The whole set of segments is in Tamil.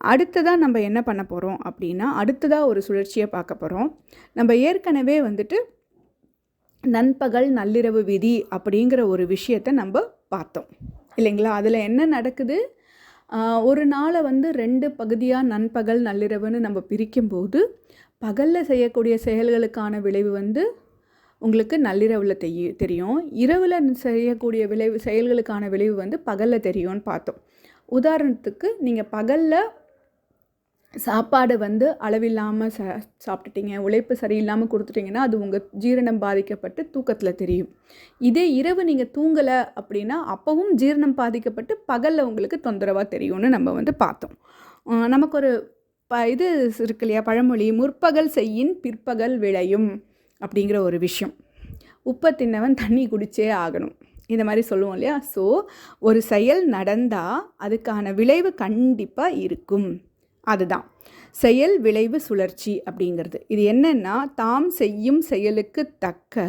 அடுத்ததாக நம்ம என்ன பண்ண போகிறோம் அப்படின்னா அடுத்ததாக ஒரு சுழற்சியை பார்க்க போகிறோம் நம்ம ஏற்கனவே வந்துட்டு நண்பகல் நள்ளிரவு விதி அப்படிங்கிற ஒரு விஷயத்தை நம்ம பார்த்தோம். இல்லைங்களா? அதில் என்ன நடக்குது? ஒரு நாளை வந்து ரெண்டு பகுதியாக நண்பகல் நள்ளிரவுன்னு நம்ம பிரிக்கும்போது பகலில் செய்யக்கூடிய செயல்களுக்கான விளைவு வந்து உங்களுக்கு நள்ளிரவில் தெய் தெரியும். இரவில் செய்யக்கூடிய விளைவு செயல்களுக்கான விளைவு வந்து பகலில் தெரியும்னு பார்த்தோம். உதாரணத்துக்கு நீங்கள் பகலில் சாப்பாடு வந்து அளவில்லாமல் சா சாப்பிட்டுட்டீங்க உழைப்பு சரியில்லாமல் கொடுத்துட்டீங்கன்னா அது உங்கள் ஜீரணம் பாதிக்கப்பட்டு தூக்கத்தில் தெரியும். இதே இரவு நீங்கள் தூங்கலை அப்படின்னா அப்போவும் ஜீரணம் பாதிக்கப்பட்டு பகலில் உங்களுக்கு தொந்தரவாக தெரியும்னு நம்ம வந்து பார்த்தோம். நமக்கு ஒரு ப இது இருக்கு இல்லையா பழமொழி முற்பகல் செய்யின் பிற்பகல் விளையும் அப்படிங்கிற ஒரு விஷயம். உப்பை தின்னவன் தண்ணி குடிச்சே ஆகணும். இந்த மாதிரி சொல்லுவோம் இல்லையா? ஸோ ஒரு செயல் நடந்தால் அதுக்கான விளைவு கண்டிப்பாக இருக்கும். அதுதான். செயல் விளைவு சுழற்சி அப்படிங்கிறது. இது என்னன்னா தாம் செய்யும் செயலுக்கு தக்க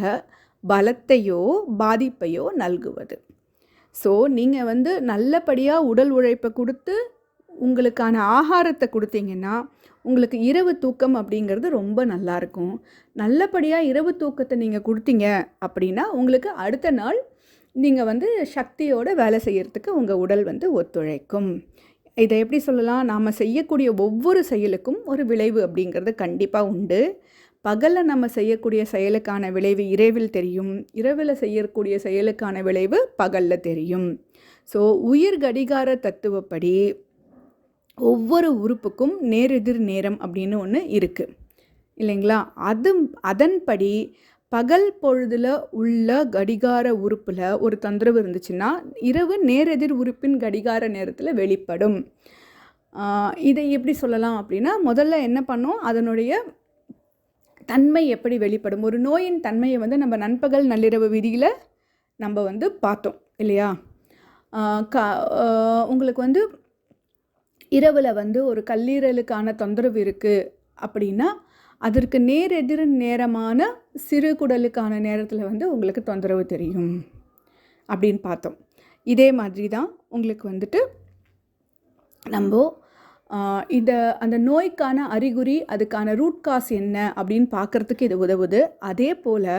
பலத்தையோ பாதிப்பையோ நல்குவது. ஸோ நீங்கள் வந்து நல்லபடியாக உடல் உழைப்பை கொடுத்து உங்களுக்கான ஆகாரத்தை கொடுத்தீங்கன்னா உங்களுக்கு இரவு தூக்கம் அப்படிங்கிறது ரொம்ப நல்லாயிருக்கும் நல்லபடியாக இரவு தூக்கத்தை நீங்கள் கொடுத்தீங்க அப்படின்னா உங்களுக்கு அடுத்த நாள் நீங்கள் வந்து சக்தியோடு வேலை செய்கிறதுக்கு உங்கள் உடல் வந்து ஒத்துழைக்கும். இதை எப்படி சொல்லலாம்? நாம் செய்யக்கூடிய ஒவ்வொரு செயலுக்கும் ஒரு விளைவு அப்படிங்கிறது கண்டிப்பாக உண்டு. பகலில் நம்ம செய்யக்கூடிய செயலுக்கான விளைவு இரவில் தெரியும். இரவில் செய்யக்கூடிய செயலுக்கான விளைவு பகலில் தெரியும். ஸோ உயிர் கடிகார தத்துவப்படி ஒவ்வொரு உறுப்புக்கும் நேரெதிர் நேரம் அப்படின்னு ஒன்று இருக்குது இல்லைங்களா? அது அதன்படி பகல் பொழுதில் உள்ள கடிகார உறுப்பில் ஒரு தொந்தரவு இருந்துச்சுன்னா இரவு நேரெதிர் உறுப்பின் கடிகார நேரத்தில் வெளிப்படும். இதை எப்படி சொல்லலாம் அப்படின்னா முதல்ல என்ன பண்ணோம்? அதனுடைய தன்மை எப்படி வெளிப்படும்? ஒரு நோயின் தன்மையை வந்து நம்ம நண்பகல் நள்ளிரவு விதியில் நம்ம வந்து பார்த்தோம் இல்லையா? க உங்களுக்கு வந்து இரவில் வந்து ஒரு கல்லீரலுக்கான தொந்தரவு இருக்குது அப்படின்னா அதற்கு நேரெதிர் நேரமான சிறுகுடலுக்கான நேரத்தில் வந்து உங்களுக்கு தொந்தரவு தெரியும் அப்படின்னு பார்த்தோம். இதே மாதிரி தான் உங்களுக்கு வந்துட்டு நம்ம இந்த அந்த நோய்க்கான அறிகுறி அதுக்கான ரூட் காஸ் என்ன அப்படின்னு பார்க்குறதுக்கு இது உதவுது. அதே போல்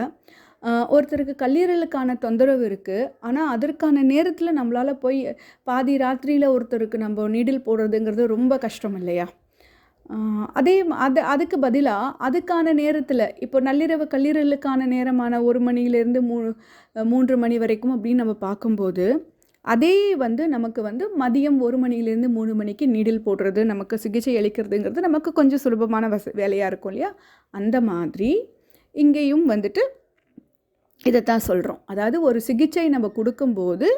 ஒருத்தருக்கு கல்லீரலுக்கான தொந்தரவு இருக்குது ஆனால் அதற்கான நேரத்தில் நம்மளால் போய் பாதி ராத்திரியில் ஒருத்தருக்கு நம்ம நீடில் போடுறதுங்கிறது ரொம்ப கஷ்டம் இல்லையா? அதே அது அதுக்கு பதிலாக அதுக்கான நேரத்தில் இப்போ நள்ளிரவு கல்லீரலுக்கான நேரமான ஒரு மணியிலேருந்து மூ மூன்று மணி வரைக்கும் அப்படின்னு நம்ம பார்க்கும்போது அதே வந்து நமக்கு வந்து மதியம் ஒரு மணியிலேருந்து மூணு மணிக்கு நீடில் போடுறது நமக்கு சிகிச்சை அளிக்கிறதுங்கிறது நமக்கு கொஞ்சம் சுலபமான வச வேலையாக இருக்கும் இல்லையா? அந்த மாதிரி இங்கேயும் வந்துட்டு இதைத்தான் சொல்கிறோம் அதாவது ஒரு சிகிச்சை நம்ம கொடுக்கும்போது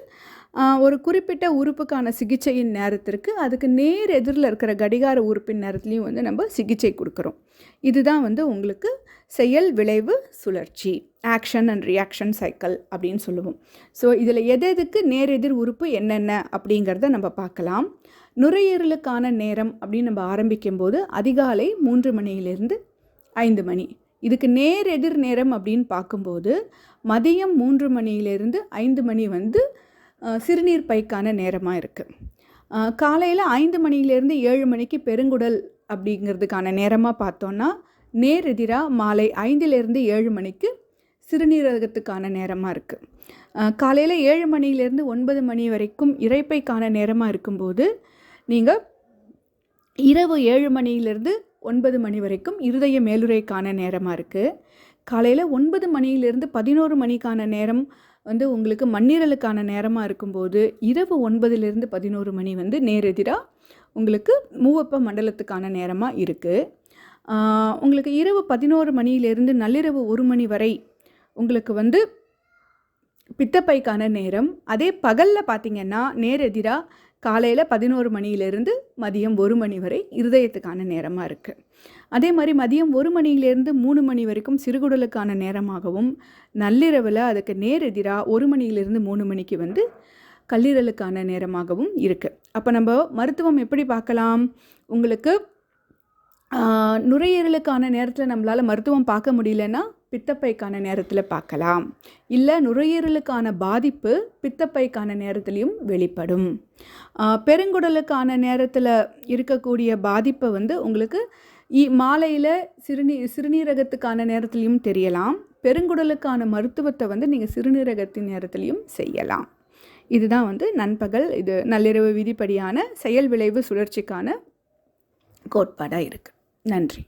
ஒரு குறிப்பிட்ட உறுப்புக்கான சிகிச்சையின் நேரத்திற்கு அதுக்கு நேர் எதிரில் இருக்கிற கடிகார உறுப்பின் நேரத்துலையும் வந்து நம்ம சிகிச்சை கொடுக்குறோம். இதுதான் வந்து உங்களுக்கு செயல் விளைவு சுழற்சி ஆக்ஷன் அண்ட் ரியாக்ஷன் சைக்கிள் அப்படின்னு சொல்லுவோம். ஸோ இதில் எது எதுக்கு நேரெதிர் உறுப்பு என்னென்ன அப்படிங்கிறத நம்ம பார்க்கலாம். நுரையீரலுக்கான நேரம் அப்படின்னு நம்ம ஆரம்பிக்கும்போது அதிகாலை மூன்று மணியிலிருந்து ஐந்து மணி. இதுக்கு நேர் எதிர் நேரம் அப்படின்னு பார்க்கும்போது மதியம் மூன்று மணியிலிருந்து ஐந்து மணி வந்து சிறுநீர் பைக்கான நேரமாக இருக்குது காலையில் ஐந்து மணியிலேருந்து ஏழு மணிக்கு பெருங்குடல் அப்படிங்கிறதுக்கான நேரமாக பார்த்தோன்னா நேர் எதிராக மாலை ஐந்திலிருந்து ஏழு மணிக்கு சிறுநீரகத்துக்கான நேரமாக இருக்குது காலையில் ஏழு மணியிலேருந்து ஒன்பது மணி வரைக்கும் இறைப்பைக்கான நேரமாக இருக்கும்போது நீங்கள் இரவு ஏழு மணியிலிருந்து ஒன்பது மணி வரைக்கும் இருதய மேலுறைக்கான நேரமாக இருக்குது காலையில் ஒன்பது மணியிலிருந்து பதினோரு மணிக்கான நேரம் வந்து உங்களுக்கு மண்ணீரலுக்கான நேரமாக இருக்கும்போது இரவு ஒன்பதுலேருந்து பதினோரு மணி வந்து நேரெதிராக உங்களுக்கு மூவப்ப மண்டலத்துக்கான நேரமாக இருக்குது உங்களுக்கு இரவு பதினோரு மணியிலிருந்து நள்ளிரவு ஒரு மணி வரை உங்களுக்கு வந்து பித்தப்பைக்கான நேரம். அதே பகலில் பார்த்தீங்கன்னா நேரெதிராக காலையில் பதினோரு மணியிலேருந்து மதியம் ஒரு மணி வரை இருதயத்துக்கான நேரமாக இருக்குது அதே மாதிரி மதியம் ஒரு மணியிலேருந்து மூணு மணி வரைக்கும் சிறுகுடலுக்கான நேரமாகவும் நள்ளிரவில் அதுக்கு நேரெதிராக ஒரு மணியிலிருந்து மூணு மணிக்கு வந்து கல்லீரலுக்கான நேரமாகவும் இருக்குது அப்போ நம்ம மருத்துவம் எப்படி பார்க்கலாம்? உங்களுக்கு நுரையீரலுக்கான நேரத்தில் நம்மளால் மருத்துவம் பார்க்க முடியலன்னா பித்தப்பைக்கான நேரத்தில் பார்க்கலாம். இல்லை நுரையீரலுக்கான பாதிப்பு பித்தப்பைக்கான நேரத்துலையும் வெளிப்படும். பெருங்குடலுக்கான நேரத்தில் இருக்கக்கூடிய பாதிப்பை வந்து உங்களுக்கு இ மாலையில் சிறுநீ சிறுநீரகத்துக்கான நேரத்துலையும் தெரியலாம். பெருங்குடலுக்கான மருத்துவத்தை வந்து நீங்கள் சிறுநீரகத்தின் நேரத்துலையும் செய்யலாம். இதுதான் வந்து நண்பகல் இது நள்ளிரவு விதிப்படியான செயல் விளைவு சுழற்சிக்கான கோட்பாடாக இருக்குது நன்றி.